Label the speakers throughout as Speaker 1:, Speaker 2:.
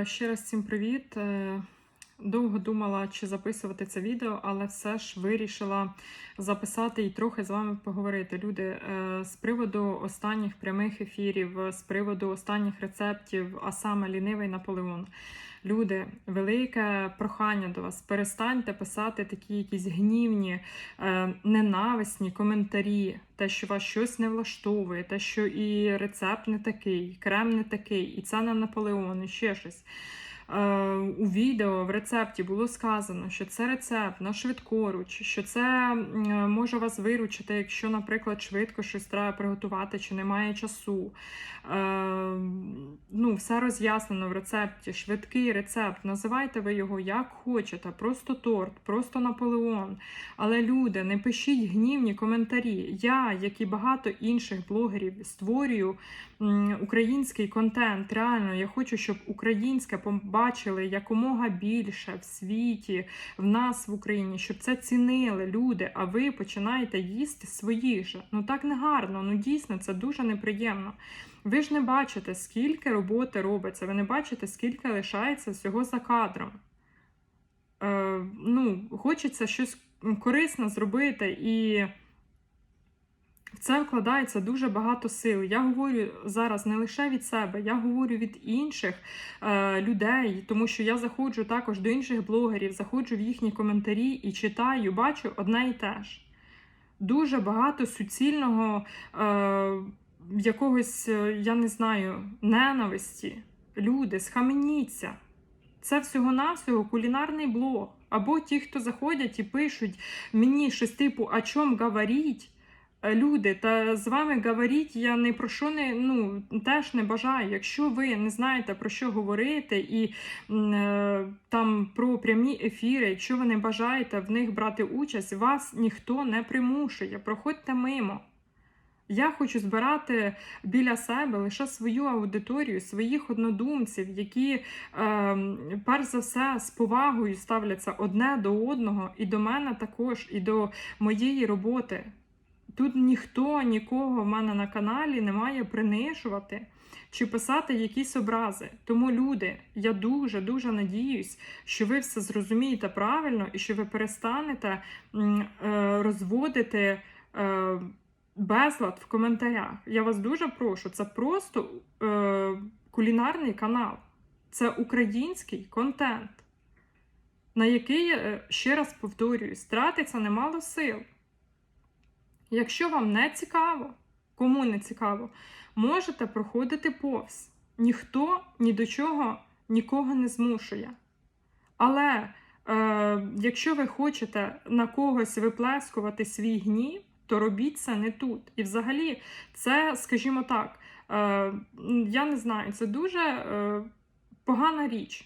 Speaker 1: Е, Ще раз всім привіт. Довго думала, чи записувати це відео, але все ж вирішила записати і трохи з вами поговорити. Люди, е, з приводу останніх прямих ефірів, з приводу останніх рецептів, а саме лінивий Наполеон. Люди, велике прохання до вас. Перестаньте писати такі якісь гнівні, е, ненависні коментарі, те, що вас щось не влаштовує, те, що і рецепт не такий, крем не такий, і це не Наполеон, і ще щось. Е, У відео в рецепті було сказано, що це рецепт на швидкоруч, що це може вас виручити, якщо, наприклад, швидко щось треба приготувати чи немає часу. Все роз'яснено в рецепті. Швидкий рецепт. Називайте ви його як хочете, просто торт, просто Наполеон. Але люди, не пишіть гнівні коментарі. Я, як і багато інших блогерів, створюю український контент. Реально, я хочу, щоб українське побачили якомога більше в світі, в нас в Україні, щоб це цінили люди. А ви починаєте їсти свої ж. Ну так не гарно. Ну дійсно, це дуже неприємно. Ви ж не бачите, скільки роботи робиться, ви не бачите, скільки лишається всього за кадром. Е, ну, Хочеться щось корисне зробити, і в це вкладається дуже багато сил. Я говорю зараз не лише від себе, я говорю від інших е, людей, тому що я заходжу також до інших блогерів, заходжу в їхні коментарі і читаю, бачу одне і те ж. Дуже багато суцільного. Е, якогось, е, я не знаю, ненависті. Люди, схаменіться. Це всього-навсього кулінарний блог. Або ті, хто заходять і пишуть мені щось типу, о чому говоріть. Е, Люди, та з вами говоріть, я не про що не ну теж не бажаю. Якщо ви не знаєте про що говорити, і е, там про прямі ефіри, якщо ви не бажаєте в них брати участь, вас ніхто не примушує. Проходьте мимо. Я хочу збирати біля себе лише свою аудиторію, своїх однодумців, які, е, перш за все, з повагою ставляться одне до одного, і до мене також, і до моєї роботи. Тут ніхто нікого в мене на каналі не має принижувати чи писати якісь образи. Тому, люди, я дуже дуже надіюсь, що ви все зрозумієте правильно і що ви перестанете е, розводити. Е, безлад в коментарях. Я вас дуже прошу. Це просто е, кулінарний канал, це український контент, на який, е, ще раз повторююсь, тратиться немало сил. Якщо вам не цікаво, кому не цікаво, можете проходити повз. Ніхто ні до чого нікого не змушує. Але е, якщо ви хочете на когось виплескувати свій гнів, то робіть це не тут. І взагалі, це, скажімо так, е, я не знаю, це дуже е, погана річ.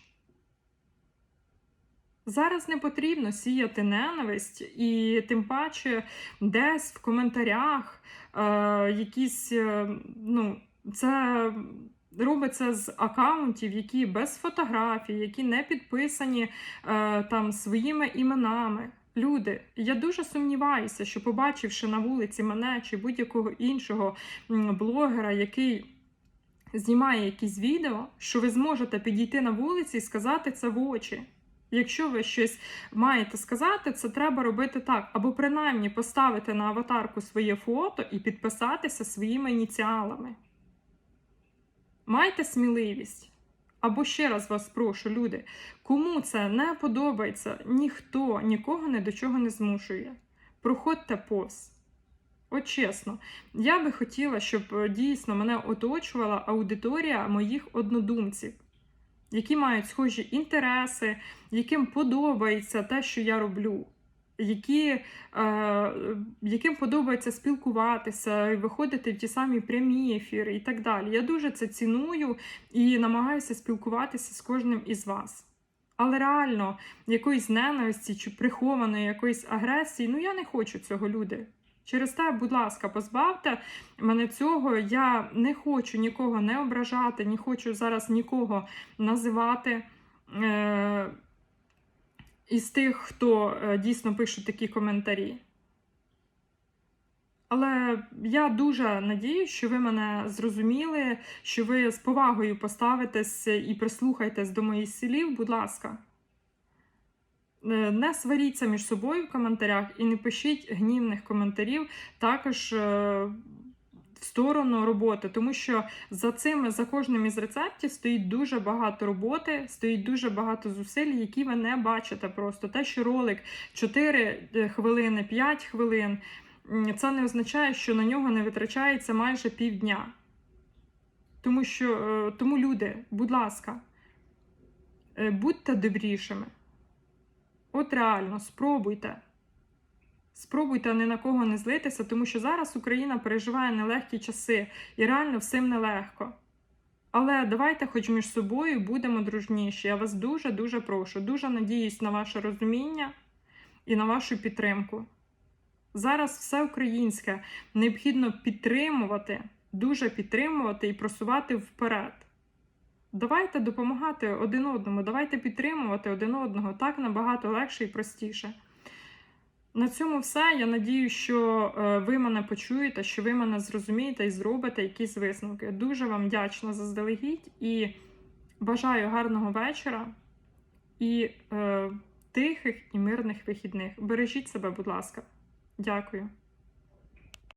Speaker 1: Зараз не потрібно сіяти ненависть, і тим паче десь в коментарях е, якісь, е, ну, це робиться з акаунтів, які без фотографій, які не підписані е, там своїми іменами. Люди, я дуже сумніваюся, що побачивши на вулиці мене чи будь-якого іншого блогера, який знімає якісь відео, що ви зможете підійти на вулиці і сказати це в очі. Якщо ви щось маєте сказати, це треба робити так. Або принаймні поставити на аватарку своє фото і підписатися своїми ініціалами. Майте сміливість. Або ще раз вас прошу, люди, кому це не подобається, ніхто нікого ні до чого не змушує. Проходьте повз. От чесно, я би хотіла, щоб е, дійсно мене оточувала аудиторія моїх однодумців, які мають схожі інтереси, яким подобається те, що я роблю, які, е, яким подобається спілкуватися, виходити в ті самі прямі ефіри і так далі. Я дуже це ціную і намагаюся спілкуватися з кожним із вас. Але реально, якоїсь ненависті чи прихованої якоїсь агресії, ну я не хочу цього, люди. Через те, будь ласка, позбавте мене цього. Я не хочу нікого не ображати, не хочу зараз нікого називати. Із тих, хто е, дійсно пише такі коментарі. Але я дуже надію, що ви мене зрозуміли, що ви з повагою поставитесь і прислухайтесь до моїх слів, будь ласка. Е, Не сваріться між собою в коментарях і не пишіть гнівних коментарів також е, в сторону роботи, тому що за цим, за кожним із рецептів стоїть дуже багато роботи, стоїть дуже багато зусиль, які ви не бачите просто. Те, що ролик 4 хвилини, 5 хвилин, це не означає, що на нього не витрачається майже півдня. Тому що е, тому люди, будь ласка, е, будьте добрішими. От реально, спробуйте. Спробуйте ні на кого не злитися, тому що зараз Україна переживає нелегкі часи і реально всім нелегко. Але давайте, хоч між собою, будемо дружніші. Я вас дуже-дуже прошу. Дуже надіюсь на ваше розуміння і на вашу підтримку. Зараз все українське необхідно підтримувати, дуже підтримувати і просувати вперед. Давайте допомагати один одному, давайте підтримувати один одного так набагато легше і простіше. На цьому все. Я надію, що е, ви мене почуєте, що ви мене зрозумієте і зробите якісь висновки. Дуже вам вдячна заздалегідь і бажаю гарного вечора і е, тихих і мирних вихідних. Бережіть себе, будь ласка. Дякую.